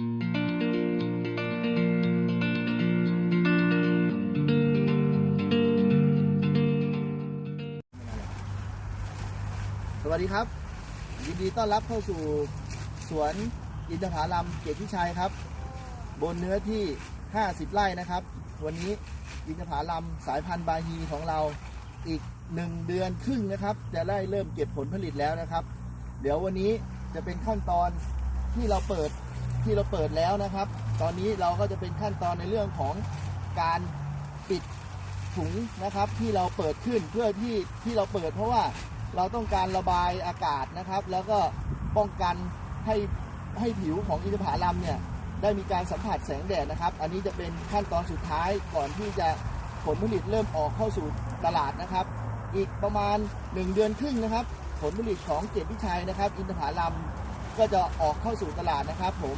สวัสดีครับ ยินดีต้อนรับเข้าสู่สวนอินทผลัมเกียรติชัยครับ บนเนื้อที่ 50 ไร่นะครับ วันนี้อินทผลัมสายพันธุ์บาฮีของเราอีก 1 เดือนครึ่งนะครับ จะได้เริ่มเก็บผลผลิตแล้วนะครับ เดี๋ยววันนี้จะเป็นขั้นตอนที่เราเปิด ที่เราเปิดแล้วนะครับ ตอนนี้เราก็จะเป็นขั้นตอนในเรื่องของการปิดถุงนะครับ ที่เราเปิดขึ้นเพื่อที่ที่เราเปิด เพราะว่าเราต้องการระบายอากาศนะครับ แล้วก็ป้องกันให้ให้ผิวของอินทผลัมเนี่ยได้มีการสัมผัสแสงแดดนะครับ อันนี้จะเป็นขั้นตอนสุดท้ายก่อนที่จะผลผลิตเริ่มออกเข้าสู่ตลาดนะครับ อีกประมาณ 1 เดือนครึ่งนะครับ ผลผลิตของเกียรติวิชัยนะครับ อินทผลัม ก็จะออกเข้าสู่ตลาดนะครับผม